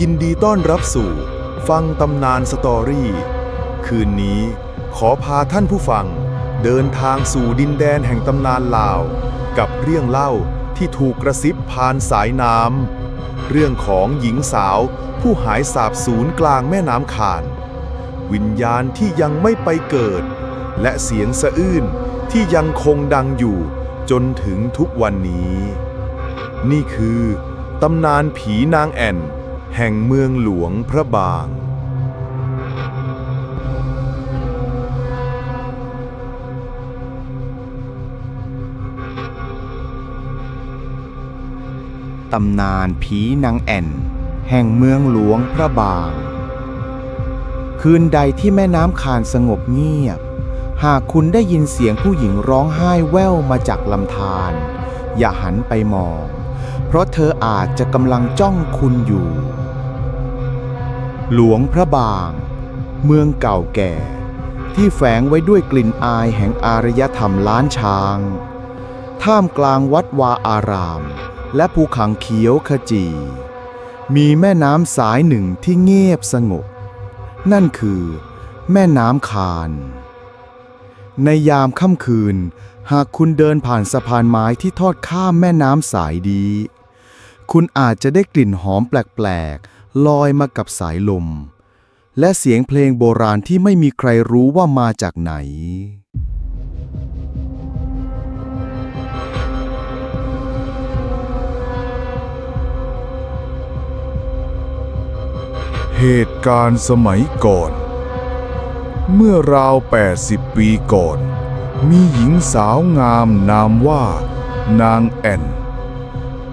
ยินดีต้อนรับสู่ ฟังตำนานสตอรี่ คืนนี้ขอพาท่านผู้ฟัง เดินทางสู่ดินแดนแห่งตำนานลาว กับเรื่องเล่าที่ถูกกระซิบผ่านสายน้ำเรื่องของหญิงสาวผู้หายสาบสูญกลางแม่น้ำขาน วิญญาณที่ยังไม่ไปเกิด และเสียงสะอื้นที่ยังคงดังอยู่จนถึงทุกวันนี้ นี่คือตำนานผีนางแอ่น แห่งเมืองหลวงพระบาง ตำนานผีนางแอ่น แห่งเมืองหลวงพระบาง คืนใดที่แม่น้ำคานสงบเงียบ หากคุณได้ยินเสียงผู้หญิงร้องไห้แว่วมาจากลำธารอย่าหันไปมอง เพราะเธออาจจะกำลังจ้องคุณอยู่ หลวงพระบาง เมืองเก่าแก่ ที่แฝงไว้ด้วยกลิ่นอายแห่งอารยธรรมล้านช้าง ท่ามกลางวัดวาอาราม และภูเขาเขียวขจี มีแม่น้ำสายหนึ่งที่เงียบสงบ นั่นคือแม่น้ำคาน ในยามค่ำคืน หากคุณเดินผ่านสะพานไม้ที่ทอดข้ามแม่น้ำสายดี คุณอาจจะได้กลิ่นหอมแปลกๆ ลอยมากับสายลม และเสียงเพลงโบราณที่ไม่มีใครรู้ว่ามาจากไหน เหตุการณ์สมัยก่อน เมื่อราว 80 ปีก่อน มีหญิงสาวงามนามว่า นางแอน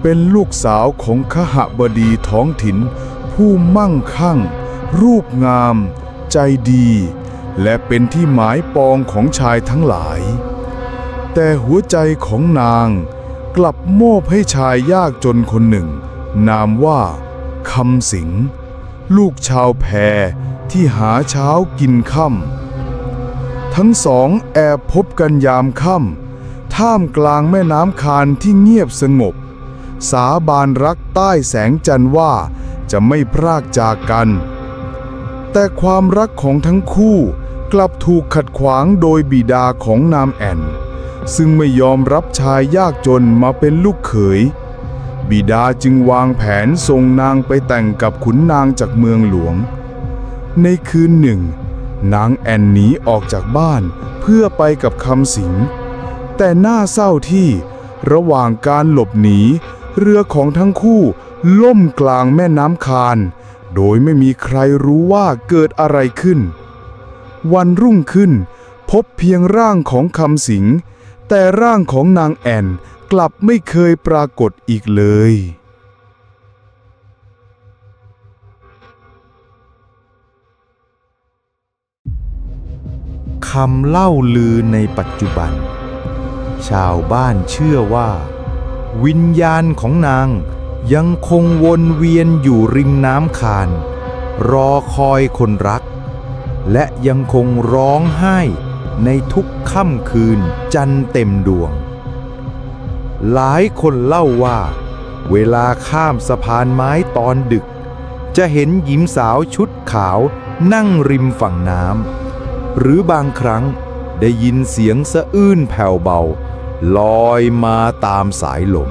เป็นลูกสาวของขหบดีท้องถิ่น ผู้มั่งคั่ง รูปงาม ใจดี และเป็นที่หมายปองของชายทั้งหลาย แต่หัวใจของนางกลับโมบให้ชายยากจนคนหนึ่ง นามว่าคำสิง ลูกชาวแพรที่หาเช้ากินค่ำทั้งสองแอบพบกันยามค่ำท่ามกลางแม่น้ำคานที่เงียบสงบ สาบานรักใต้แสงจันทร์ว่า จะไม่พรากจากกัน แต่ความรักของทั้งคู่กลับถูกขัดขวางโดยบิดาของนามแอน ซึ่งไม่ยอมรับชายยากจนมาเป็นลูกเขย บิดาจึงวางแผนส่งนางไปแต่งกับขุนนางจากเมืองหลวง ในคืนหนึ่ง นางแอนหนีออกจากบ้านเพื่อไปกับคำสิง แต่น่าเศร้าที่ระหว่างการหลบหนี เรือของทั้งคู่ล่มกลางแม่น้ำคาน โดยไม่มีใครรู้ว่าเกิดอะไรขึ้น วันรุ่งขึ้น พบเพียงร่างของคำสิง แต่ร่างของนางแอนกลับไม่เคยปรากฏอีกเลยคำเล่าลือในปัจจุบัน ชาวบ้านเชื่อว่า วิญญาณของนางยังคงวนเวียนอยู่ริมน้ำคาน รอคอยคนรัก และยังคงร้องไห้ในทุกค่ำคืนจันเต็มดวง หลายคนเล่าว่า เวลาข้ามสะพานไม้ตอนดึก จะเห็นหญิงสาวชุดขาวนั่งริมฝั่งน้ำหรือบางครั้งได้ยินเสียงสะอื้นแผ่วเบา ลอยมาตามสายลม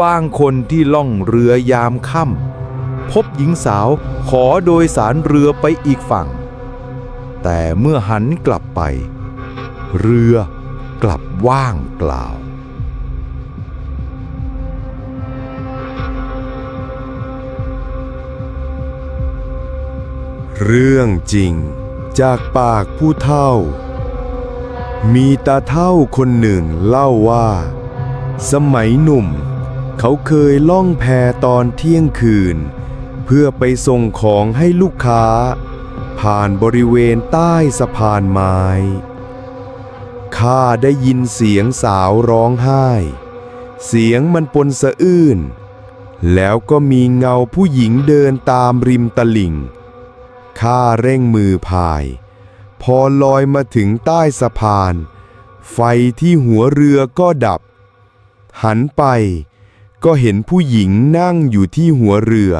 บางคนที่ล่องเรือยามค่ำพบหญิงสาวขอโดยสารเรือไปอีกฝั่ง แต่เมื่อหันกลับไป เรือกลับว่างเปล่าเรื่องจริงจากปากผู้เฒ่า มีตาเฒ่าคนหนึ่งเล่าว่า สมัยหนุ่ม เขาเคยล่องแพตอนเที่ยงคืน เพื่อไปส่งของให้ลูกค้า ผ่านบริเวณใต้สะพานไม้ข้าได้ยินเสียงสาวร้องไห้ เสียงมันปนสะอื้นแล้วก็มีเงาผู้หญิงเดินตามริมตลิ่งข้าเร่งมือพาย พอลอยมาถึงใต้สะพาน ไฟที่หัวเรือก็ดับ หันไป ก็เห็นผู้หญิงนั่งอยู่ที่หัวเรือ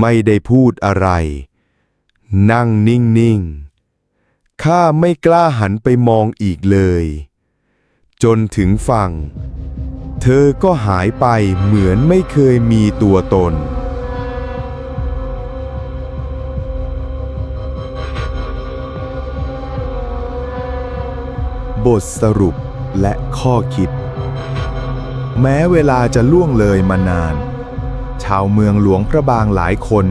ไม่ได้พูดอะไร นั่งนิ่งๆ ข้าไม่กล้าหันไปมองอีกเลย จนถึงฝั่ง เธอก็หายไปเหมือนไม่เคยมีตัวตน บทสรุปและข้อคิด แม้เวลาจะล่วงเลยมานาน ชาวเมืองหลวงพระบางหลายคน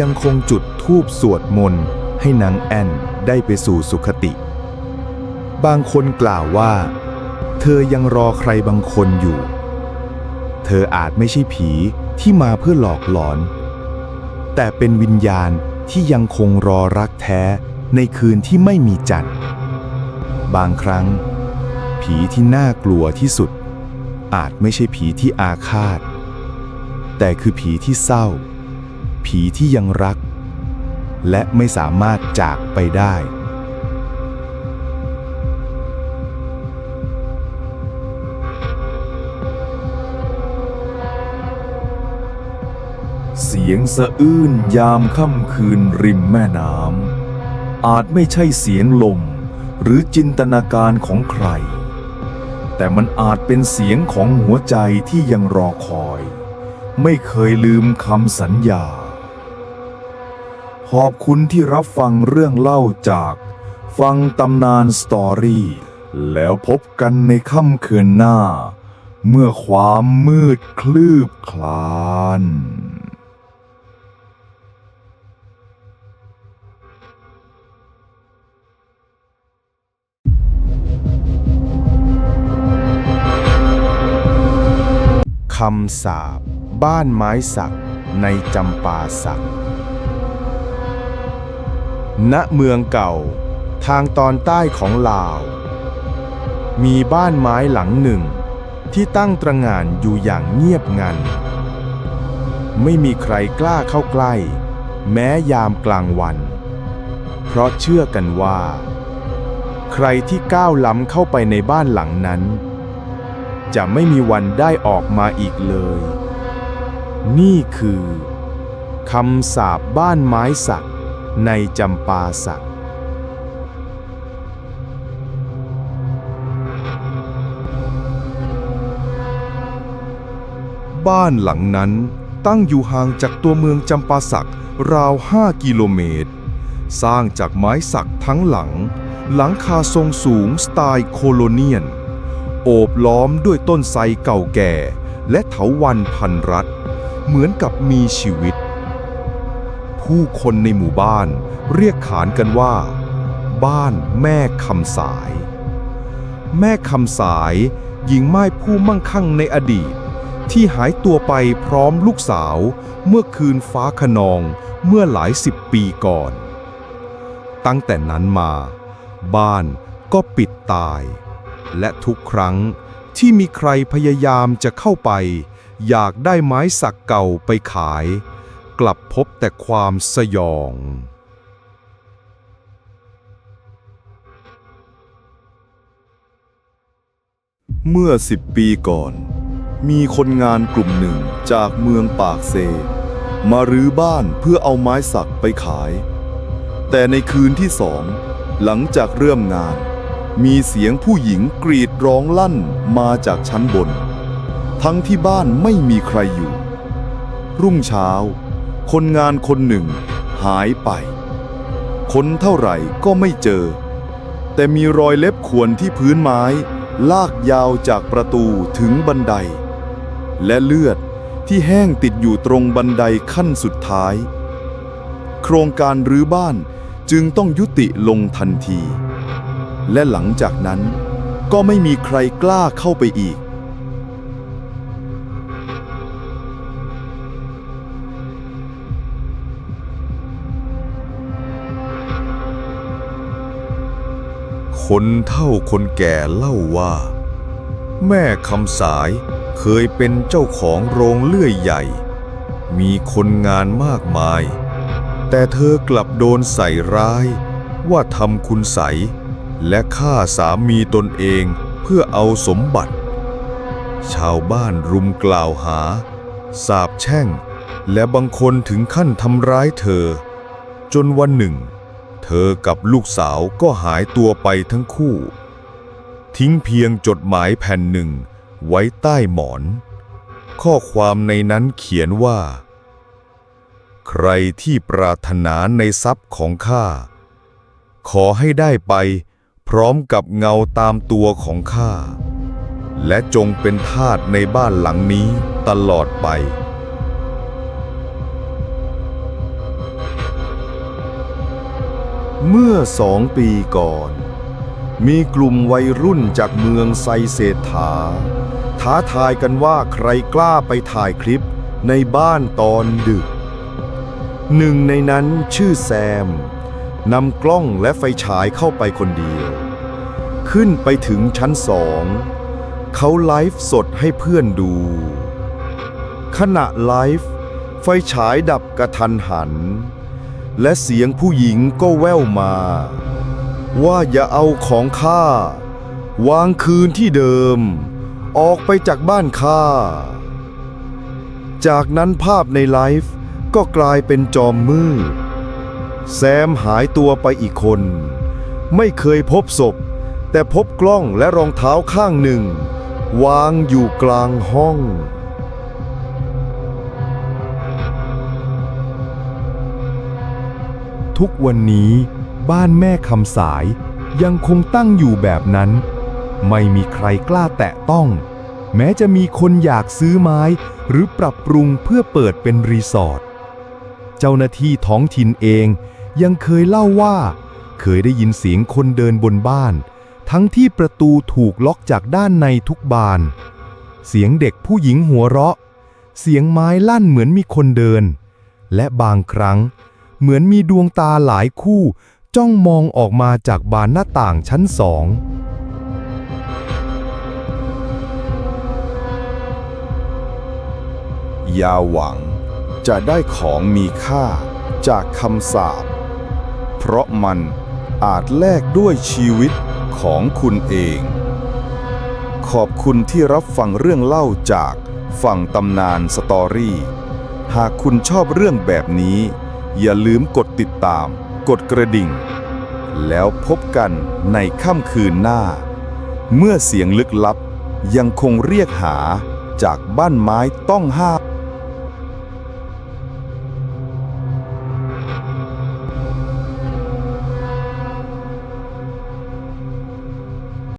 ยังคงจุดธูปสวดมนต์ให้นางแอนได้ไปสู่สุขติ บางคนกล่าวว่า เธอยังรอใครบางคนอยู่ เธออาจไม่ใช่ผีที่มาเพื่อหลอกหลอน แต่เป็นวิญญาณที่ยังคงรอรักแท้ในคืนที่ไม่มีจันทร์ บางครั้ง ผีที่น่ากลัวที่สุด อาจไม่ใช่ผีที่อาฆาต แต่คือผีที่เศร้า ผีที่ยังรัก และไม่สามารถจากไปได้เสียงสะอื้นยามค่ำคืนริมแม่น้ำอาจไม่ใช่เสียงลม หรือจินตนาการของใคร แต่มันอาจเป็นเสียงของหัวใจที่ยังรอคอย ไม่เคยลืมคำสัญญา ขอบคุณที่รับฟังเรื่องเล่าจากฟังตำนานสตอรี่ แล้วพบกันในค่ำคืนหน้า เมื่อความมืดคลืบคลานำสาบ บ้านไม้สัก ในจำปาสัก ณ เมืองเก่า ทางตอนใต้ของลาว มีบ้านไม้หลังหนึ่ง ที่ตั้งตระงานอยู่อย่างเงียบงัน ไม่มีใครกล้าเข้าใกล้ แม้ยามกลางวัน เพราะเชื่อกันว่า ใครที่ก้าวล้ำเข้าไปในบ้านหลังนั้น จะไม่มีวันได้ออกมาอีกเลย นี่คือคำสาบบ้านไม้สักในจำปาสักบ้านหลังนั้นตั้งอยู่ห่างจากตัวเมืองจำปาสักราว 5 กิโลเมตร สร้างจากไม้สักทั้งหลัง หลังคาทรงสูงสไตล์โคโลเนียน โอบล้อมด้วยต้นไทรเก่าแก่ และเถาวันพันรัดเหมือนกับมีชีวิต ผู้คนในหมู่บ้านเรียกขานกันว่า บ้านแม่คำสาย แม่คำสายหญิงไม้ผู้มั่งคั่งในอดีต ที่หายตัวไปพร้อมลูกสาวเมื่อคืนฟ้าขนองเมื่อหลายสิบปีก่อน ตั้งแต่นั้นมา บ้านก็ปิดตาย และทุกครั้งที่มีใครพยายามจะเข้าไป อยากได้ไม้สักเก่าไปขาย กลับพบแต่ความสยอง เมื่อสิบปีก่อน มีคนงานกลุ่มหนึ่งจากเมืองปากเซ มารื้อบ้านเพื่อเอาไม้สักไปขาย แต่ในคืนที่สอง หลังจากเริ่มงาน มีเสียงผู้หญิงกรีดร้องลั่นมาจากชั้นบน ทั้งที่บ้านไม่มีใครอยู่ รุ่งเช้า คนงานคนหนึ่งหายไป คนเท่าไหร่ก็ไม่เจอ แต่มีรอยเล็บข่วนที่พื้นไม้ ลากยาวจากประตูถึงบันได และเลือดที่แห้งติดอยู่ตรงบันไดขั้นสุดท้าย โครงการรื้อบ้านจึงต้องยุติลงทันที และหลังจากนั้นก็ไม่มีใครกล้าเข้าไปอีก คนเฒ่าคนแก่เล่าว่า แม่คำสายเคยเป็นเจ้าของโรงเลื่อยใหญ่ มีคนงานมากมาย แต่เธอกลับโดนใส่ร้ายว่าทำคุณใส และฆ่าสามีตนเองเพื่อเอาสมบัติ ชาวบ้านรุมกล่าวหา สาบแช่ง และบางคนถึงขั้นทำร้ายเธอ จนวันหนึ่ง เธอกับลูกสาวก็หายตัวไปทั้งคู่ ทิ้งเพียงจดหมายแผ่นหนึ่งไว้ใต้หมอน ข้อความในนั้นเขียนว่า ใครที่ปรารถนาในทรัพย์ของข้าขอให้ได้ไป พร้อมกับเงาตามตัวของข้า และจงเป็นทาสในบ้านหลังนี้ตลอดไป เมื่อสองปีก่อน มีกลุ่มวัยรุ่นจากเมืองไซเศรษฐา ท้าทายกันว่าใครกล้าไปถ่ายคลิปในบ้านตอนดึก หนึ่งในนั้นชื่อแซม นำกล้องและไฟฉายเข้าไปคนเดียว ขึ้นไปถึงชั้นสองเขาไลฟ์สดให้เพื่อนดู ขณะไลฟ์ไฟฉายดับกระทันหัน และเสียงผู้หญิงก็แว่วมา ว่าอย่าเอาของข้า วางคืนที่เดิม ออกไปจากบ้านข้า จากนั้นภาพในไลฟ์ก็กลายเป็นจอมมืด แซมหายตัวไปอีกคน ไม่เคยพบศพ แต่พบกล้องและรองเท้าข้างหนึ่ง วางอยู่กลางห้องทุกวันนี้บ้านแม่คำสายยังคงตั้งอยู่แบบนั้น ไม่มีใครกล้าแตะต้อง แม้จะมีคนอยากซื้อไม้หรือปรับปรุงเพื่อเปิดเป็นรีสอร์ทเจ้าหน้าที่ท้องถิ่นเอง ยังเคยเล่าว่า เคยได้ยินเสียงคนเดินบนบ้าน ทั้งที่ประตูถูกล็อกจากด้านในทุกบาน เสียงเด็กผู้หญิงหัวเราะ เสียงไม้ลั่นเหมือนมีคนเดิน และบางครั้ง เหมือนมีดวงตาหลายคู่ จ้องมองออกมาจากบานหน้าต่างชั้นสองอย่าหวังจะได้ของมีค่าจากคำสาป เพราะมันอาจแลกด้วยชีวิตของคุณเอง ขอบคุณที่รับฟังเรื่องเล่าจากฝั่งตำนานสตอรี่ หากคุณชอบเรื่องแบบนี้ อย่าลืมกดติดตาม กดกระดิ่ง แล้วพบกันในค่ำคืนหน้า เมื่อเสียงลึกลับยังคงเรียกหาจากบ้านไม้ต้องห้าม